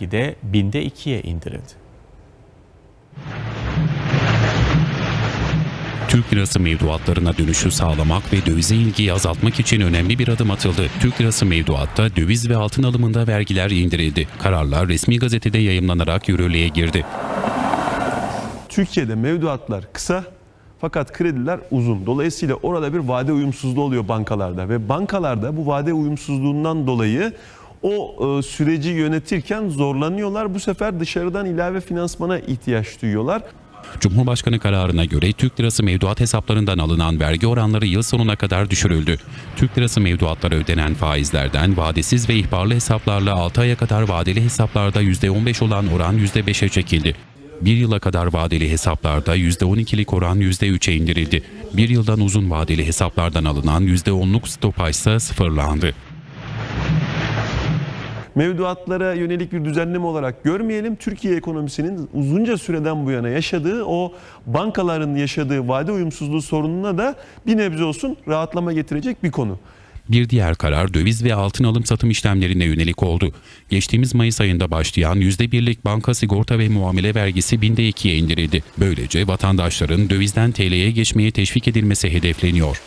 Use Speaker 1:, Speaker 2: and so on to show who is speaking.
Speaker 1: de binde ikiye indirildi.
Speaker 2: Türk lirası mevduatlarına dönüşü sağlamak ve dövize ilgiyi azaltmak için önemli bir adım atıldı. Türk lirası mevduatta döviz ve altın alımında vergiler indirildi. Kararlar resmi gazetede yayımlanarak yürürlüğe girdi.
Speaker 3: Türkiye'de mevduatlar kısa fakat krediler uzun. Dolayısıyla orada bir vade uyumsuzluğu oluyor bankalarda ve bankalarda bu vade uyumsuzluğundan dolayı o e, süreci yönetirken zorlanıyorlar. Bu sefer dışarıdan ilave finansmana ihtiyaç duyuyorlar.
Speaker 2: Cumhurbaşkanı kararına göre Türk lirası mevduat hesaplarından alınan vergi oranları yıl sonuna kadar düşürüldü. Türk lirası mevduatlara ödenen faizlerden vadesiz ve ihbarlı hesaplarla 6 aya kadar vadeli hesaplarda %15 olan oran %5'e çekildi. Bir yıla kadar vadeli hesaplarda %12'lik oran %3'e indirildi. Bir yıldan uzun vadeli hesaplardan alınan %10'luk stopaj ise sıfırlandı.
Speaker 3: Mevduatlara yönelik bir düzenleme olarak görmeyelim. Türkiye ekonomisinin uzunca süreden bu yana yaşadığı o bankaların yaşadığı vade uyumsuzluğu sorununa da bir nebze olsun rahatlama getirecek bir konu.
Speaker 2: Bir diğer karar döviz ve altın alım satım işlemlerine yönelik oldu. Geçtiğimiz Mayıs ayında başlayan %1'lik banka sigorta ve muamele vergisi binde ikiye indirildi. Böylece vatandaşların dövizden TL'ye geçmeye teşvik edilmesi hedefleniyor.